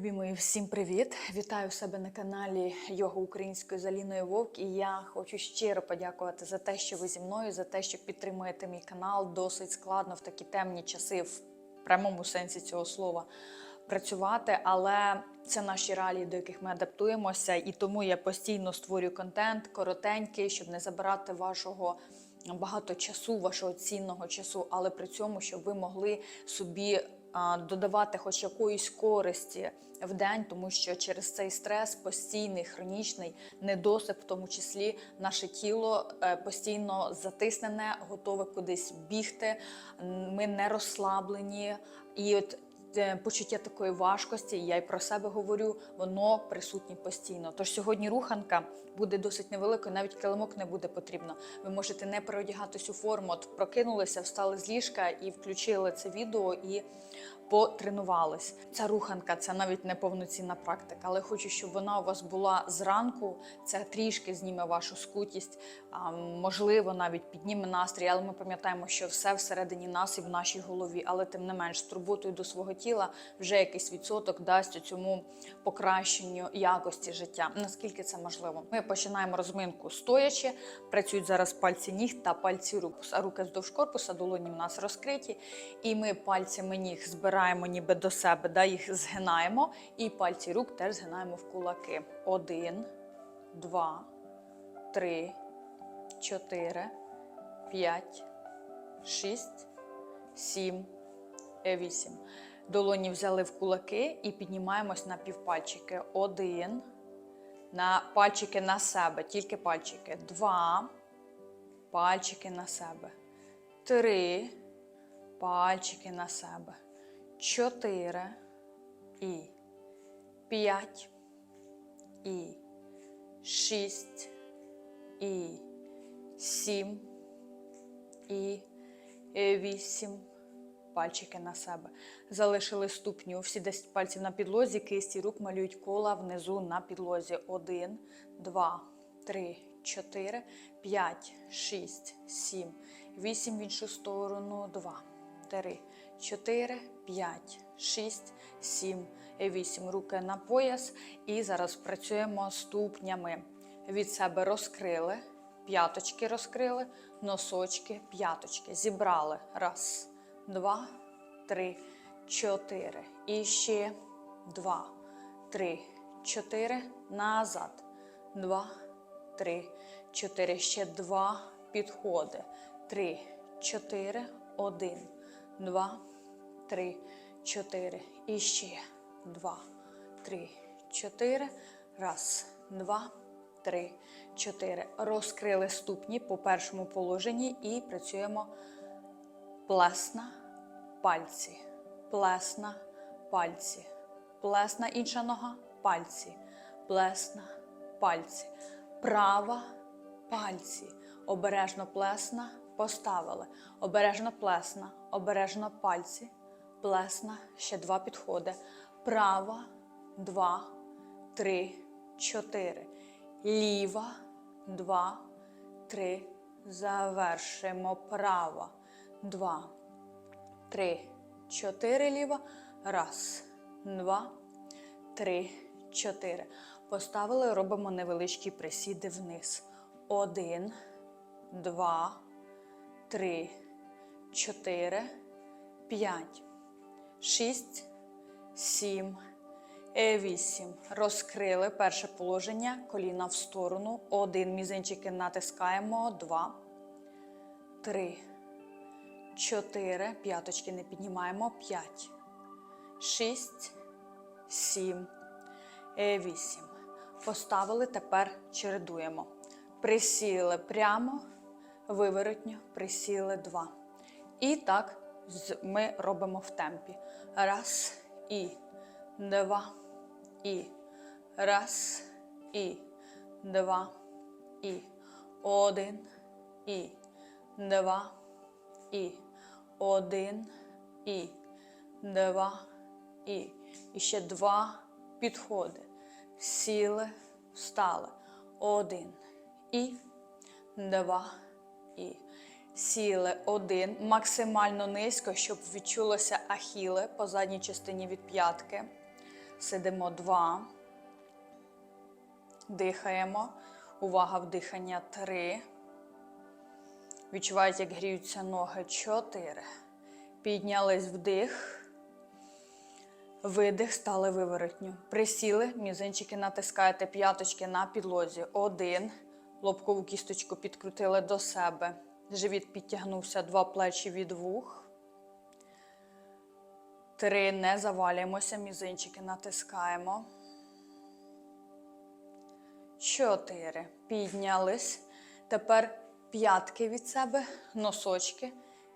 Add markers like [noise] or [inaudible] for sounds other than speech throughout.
Любі мої, всім привіт! Вітаю себе на каналі Йога Української з Аліною Вовк. І я хочу щиро подякувати за те, що ви зі мною, за те, що підтримуєте мій канал. Досить складно в такі темні часи, в прямому сенсі цього слова, працювати, але це наші реалії, до яких ми адаптуємося, і тому я постійно створюю контент коротенький, щоб не забирати вашого. Багато часу, вашого цінного часу, але при цьому, щоб ви могли собі додавати хоч якоїсь користі в день, тому що через цей стрес постійний, хронічний недосип, в тому числі наше тіло е, постійно затиснене, готове кудись бігти. Ми не розслаблені. І от почуття такої важкості, я й про себе говорю, воно присутнє постійно. Тож сьогодні руханка буде досить невеликою, навіть килимок не буде потрібно. Ви можете не переодягатись у форму, от прокинулися, встали з ліжка і включили це відео і потренувались. Ця руханка це навіть не повноцінна практика, але хочу, щоб вона у вас була зранку. Це трішки зніме вашу скутість, можливо, навіть підніме настрій. Але ми пам'ятаємо, що все всередині нас і в нашій голові. Але тим не менш, з турботою до свого тіла вже якийсь відсоток дасть цьому покращенню якості життя. Наскільки це можливо? Ми починаємо розминку стоячи. Працюють зараз пальці ніг та пальці рук. Руки вздовж корпуса, долоні в нас розкриті, і ми пальцями ніг збираємо ніби до себе, да, їх згинаємо, і пальці рук теж згинаємо в кулаки. Один, два, три, чотири, п'ять, шість, сім, вісім. Долоні взяли в кулаки і піднімаємось на півпальчики. Один. На пальчики на себе, тільки пальчики. Два. Пальчики на себе. Три. Пальчики на себе. Чотири. І. П'ять. І. Шість. І. Сім. І. Вісім. Пальчики на себе. Залишили ступню. Всі 10 пальців на підлозі, кисті рук малюють кола внизу на підлозі. Один, два, три, чотири, п'ять, шість, сім, вісім в іншу сторону. Два, три, чотири, п'ять, шість, сім, вісім. Руки на пояс. І зараз працюємо ступнями. Від себе розкрили, п'яточки розкрили, носочки, п'яточки. Зібрали. Раз два, три, чотири. І ще два, три, чотири. Назад. Два, три, чотири. Ще два підходи. Три, чотири, один, два, три, чотири. І ще два, три, чотири. Раз, два, три, чотири. Розкрили ступні по першому положенні і працюємо плесна пальці, плесна пальці, плесна інша нога, пальці, плесна пальці, права пальці, обережно плесна, поставили, обережно плесна, обережно пальці, плесна, ще два підходи. Права, два, три, чотири. Ліва, два, три. Завершимо. Права. Два, три, чотири ліва. Раз, два, три, чотири. Поставили, робимо невеличкі присіди вниз. Один, два, три, чотири, п'ять, шість, сім, е, вісім. Розкрили перше положення. Коліна в сторону. Один. Мізинчики натискаємо. Два, три. Чотири. П'яточки не піднімаємо. П'ять. Шість. Сім. е, Вісім. Поставили. Тепер чередуємо. Присіли прямо. Виворотньо. Присіли два. І так ми робимо в темпі. Раз. І. Два. І. Раз. І. Два. І. Один. І. Два. І. Один. І. Два. І. І ще два підходи. Сіли, встали. Один. І. Два. І. Сіли один. Максимально низько, щоб відчулося ахіли по задній частині від п'ятки. Сидимо два. Дихаємо. Увага вдихання три. Відчуваєте, як гріються ноги. Чотири. Піднялись вдих. Видих, стали виворотню. Присіли, мізинчики натискаєте п'яточки на підлозі. Один. Лобкову кісточку підкрутили до себе. Живіт підтягнувся, два плечі від вух. Три. Не завалюємося, мізинчики натискаємо. Чотири. Піднялись. Тепер п'ятки від себе, носочки,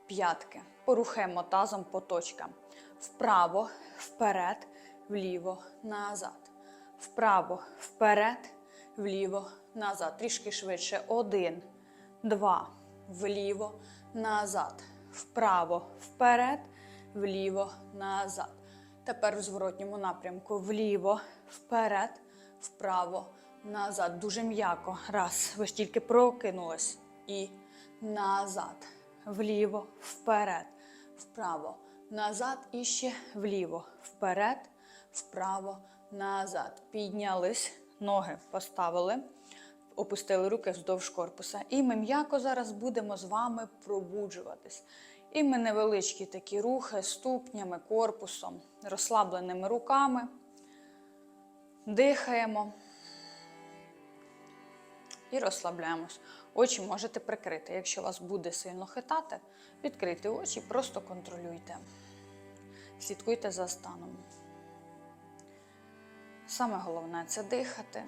п'ятки. Порухаємо тазом по точкам. Вправо, вперед, вліво, назад. Вправо, вперед, вліво, назад. Трішки швидше. Один, два, вліво, назад. Вправо, вперед, вліво, назад. Тепер в зворотньому напрямку. Вліво, вперед, вправо, назад. Дуже м'яко. Раз. Ви ж тільки прокинулись. І назад. Вліво, вперед, вправо, назад. І ще вліво, вперед, вправо, назад. Піднялись, ноги поставили, опустили руки вздовж корпуса. І ми м'яко зараз будемо з вами пробуджуватись. І ми невеличкі такі рухи ступнями, корпусом, розслабленими руками. Дихаємо і розслабляємось. Очі можете прикрити. Якщо вас буде сильно хитати, відкрийте очі, просто контролюйте. Слідкуйте за станом. Саме головне це дихати.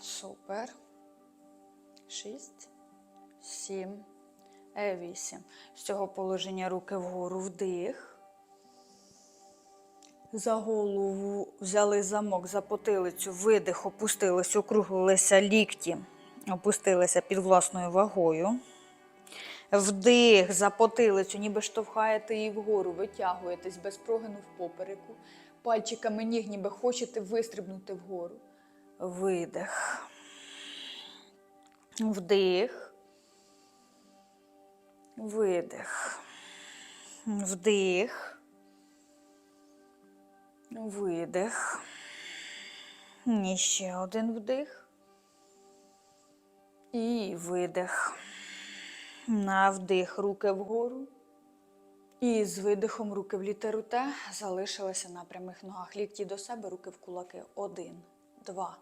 Супер. Шість, сім, е, вісім. З цього положення руки вгору вдих. За голову взяли замок за потилицю, видих, опустились, округлилися лікті, опустилися під власною вагою. Вдих за потилицю, ніби штовхаєте її вгору, витягуєтесь без прогину в попереку. Пальчиками ніг, ніби хочете вистрибнути вгору. Видих. Вдих. Видих. Вдих. Видих. І ще один вдих. І видих. На вдих руки вгору. І з видихом руки в літеру Т залишилися на прямих ногах. Лікті до себе, руки в кулаки. Один, два,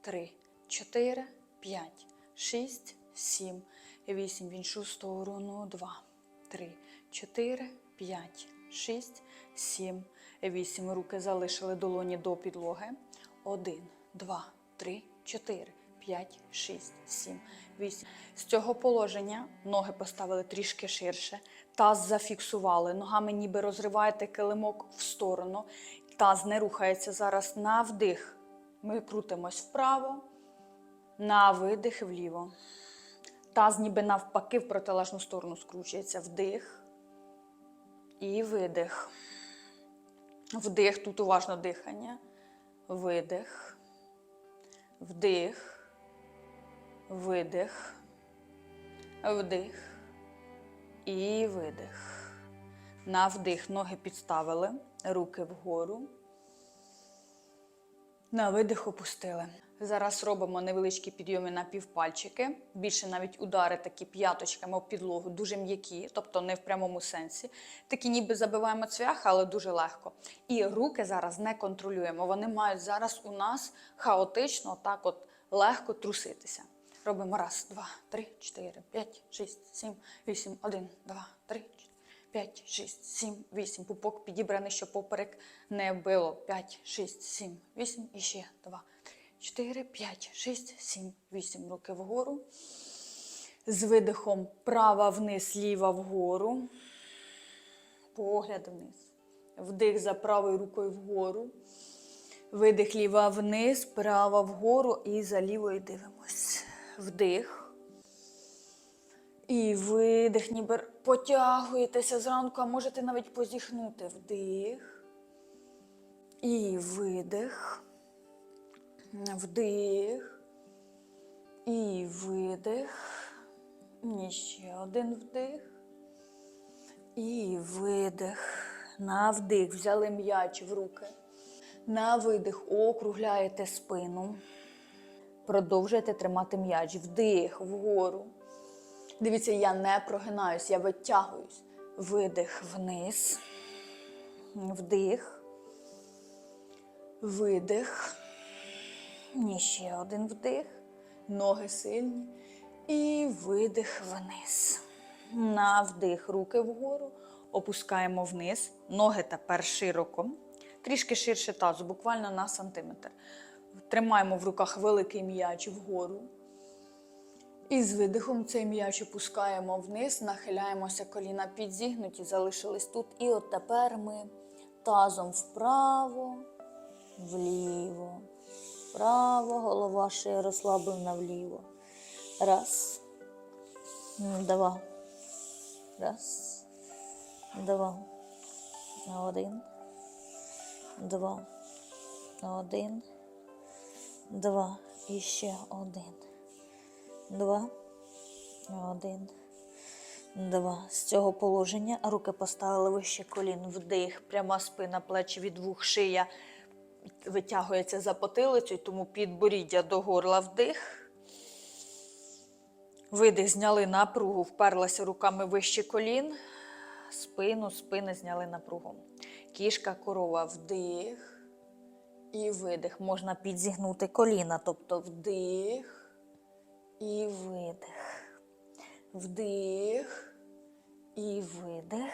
три, чотири, п'ять, шість, сім, вісім. В іншу сторону. Два, три, чотири, п'ять, шість, сім, вісім. Руки залишили долоні до підлоги. Один, два, три, чотири, п'ять, шість, сім, вісім. З цього положення ноги поставили трішки ширше, таз зафіксували. Ногами ніби розриваєте килимок в сторону. Таз не рухається зараз на вдих. Ми крутимось вправо, на видих вліво. Таз ніби навпаки в протилежну сторону скручується. Вдих і видих. Вдих, тут уважно дихання. Видих. Вдих. Видих. Вдих. І видих. На вдих ноги підставили, руки вгору. На видих опустили. Зараз робимо невеличкі підйоми на півпальчики. Більше навіть удари такі п'яточками об підлогу, дуже м'які, тобто не в прямому сенсі. Такі ніби забиваємо цвях, але дуже легко. І руки зараз не контролюємо. Вони мають зараз у нас хаотично, так от легко труситися. Робимо раз, два, три, чотири, п'ять, шість, сім, вісім, один, два, три, п'ять, шість, сім, вісім. Пупок підібраний, щоб поперек не било. П'ять, шість, сім, вісім. І ще два, три, чотири, п'ять, шість, сім, вісім. Руки вгору. З видихом права вниз, ліва вгору. Погляд вниз. Вдих за правою рукою вгору. Видих ліва вниз, права вгору і за лівою дивимось. Вдих. І видих, ніби потягуєтеся зранку, а можете навіть позіхнути. Вдих. І видих. Вдих. І видих. І ще один вдих. І видих. На вдих взяли м'яч в руки. На видих округляєте спину. Продовжуєте тримати м'яч. Вдих вгору. Дивіться, я не прогинаюсь, я витягуюсь. Видих вниз. Вдих. Видих. І ще один вдих. Ноги сильні. І видих вниз. На вдих. Руки вгору. Опускаємо вниз. Ноги тепер широко. Трішки ширше тазу, буквально на сантиметр. Тримаємо в руках великий м'яч вгору. І з видихом цей м'яч опускаємо вниз, нахиляємося коліна підзігнуті, залишились тут. І от тепер ми тазом вправо, вліво, вправо, голова шиє розслаблена вліво. Раз, два. Раз, два. Один, два. Один, два. І ще один. Два. Один. Два. З цього положення руки поставили вище колін. Вдих. Пряма спина, плечі від вух, шия витягується за потилицю, тому підборіддя до горла вдих. Видих, зняли напругу, вперлася руками вище колін. Спину, спини зняли напругу. Кішка, корова, вдих і видих. Можна підзігнути коліна, тобто вдих і видих. Вдих і видих.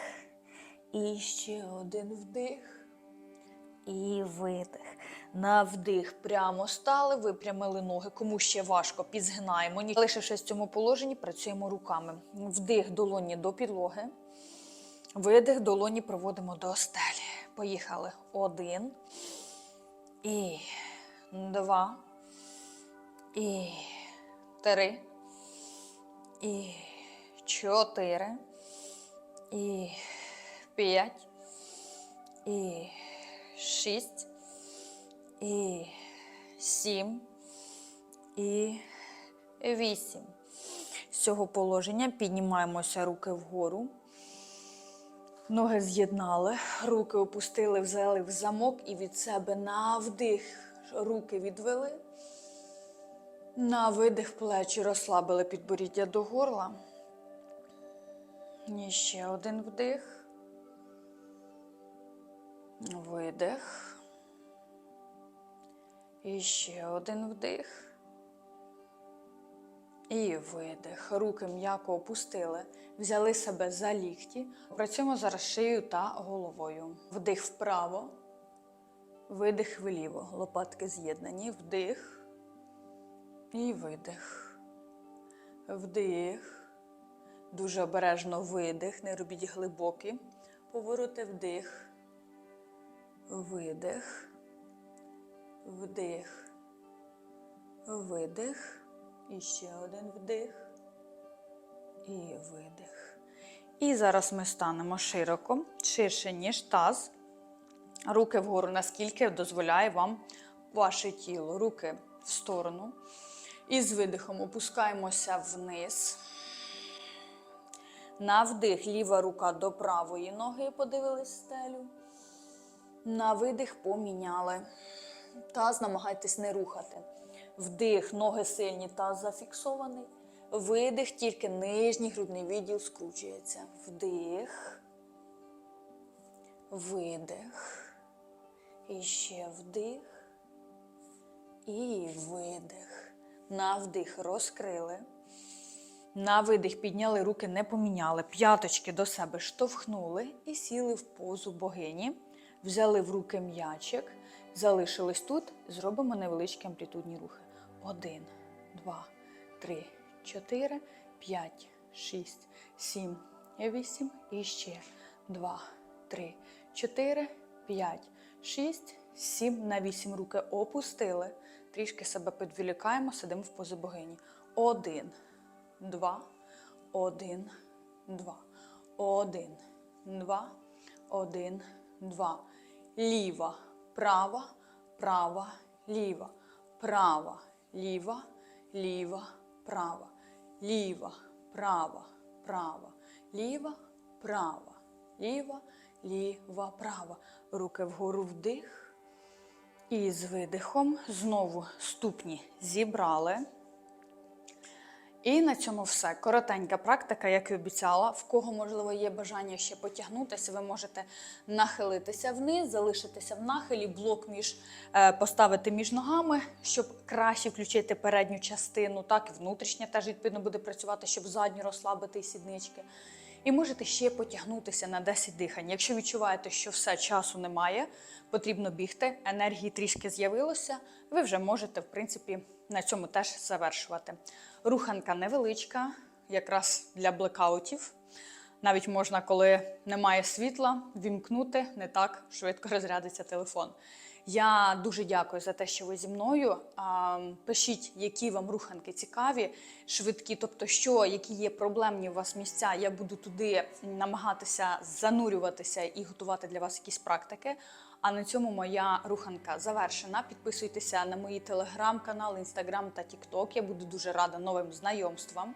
І ще один вдих і видих. На вдих прямо стали, випрямили ноги. Кому ще важко, підзгинаємо. Лишившись в цьому положенні, працюємо руками. Вдих долоні до підлоги. Видих долоні проводимо до стелі. Поїхали. Один. І два. І три. І чотири. І п'ять. І шість. І сім. І вісім. З цього положення піднімаємося руки вгору. Ноги з'єднали, руки опустили, взяли в замок і від себе на вдих руки відвели. На видих плечі розслабили підборіддя до горла. І ще один вдих. Видих. І ще один вдих. І видих. Руки м'яко опустили, взяли себе за лікті. Працюємо зараз шиєю та головою. Вдих вправо, видих вліво. Лопатки з'єднані. Вдих і видих. Вдих. Дуже обережно видих. Не робіть глибокі. Повороти вдих. Видих. Вдих. Видих. І ще один вдих. І видих. І зараз ми станемо широко, ширше, ніж таз. Руки вгору, наскільки дозволяє вам ваше тіло. Руки в сторону. І з видихом опускаємося вниз. На вдих ліва рука до правої ноги, подивились стелю. На видих поміняли. Таз намагайтесь не рухати. Вдих, ноги сильні, таз зафіксований. Видих, тільки нижній грудний відділ скручується. Вдих. Видих. І ще вдих. І видих. На вдих розкрили. На видих підняли руки, не поміняли. П'яточки до себе штовхнули і сіли в позу богині. Взяли в руки м'ячик, залишились тут. Зробимо невеличкі амплітудні рухи. Один, два, три, чотири, п'ять, шість, сім, вісім. І ще два, три, чотири, п'ять, шість, сім. На вісім руки опустили. Трішки себе підвілікаємо, сидимо в позі богині. Один, два, один, два, один, два, один, два. Ліва, права, права, ліва, права, ліва, ліва, права, ліва, права, права, ліва, права, ліва, ліва, права. Руки вгору вдих. І з видихом знову ступні зібрали. І на цьому все. Коротенька практика, як і обіцяла. В кого, можливо, є бажання ще потягнутися, ви можете нахилитися вниз, залишитися в нахилі, блок між е, поставити між ногами, щоб краще включити передню частину, так і внутрішня теж відповідно буде працювати, щоб задню розслабити і сіднички. І можете ще потягнутися на 10 дихань. Якщо відчуваєте, що все часу немає, потрібно бігти, енергії трішки з'явилося, ви вже можете, в принципі, на цьому теж завершувати. Руханка невеличка, якраз для блекаутів. Навіть можна, коли немає світла, вімкнути не так швидко [laughs] розрядиться телефон. Я дуже дякую за те, що ви зі мною. Пишіть, які вам руханки цікаві, швидкі, тобто, що, які є проблемні у вас місця. Я буду туди намагатися занурюватися і готувати для вас якісь практики. А на цьому моя руханка завершена. Підписуйтеся на мої телеграм-канал, інстаграм та тікток. Я буду дуже рада новим знайомствам.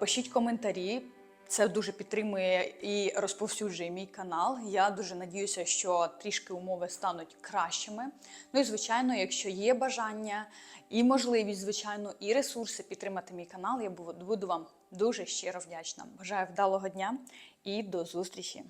Пишіть коментарі. Це дуже підтримує і розповсюджує мій канал. Я дуже надіюся, що трішки умови стануть кращими. Ну і звичайно, якщо є бажання і можливість, звичайно, і ресурси підтримати мій канал, я буду вам дуже щиро вдячна. Бажаю вдалого дня і до зустрічі!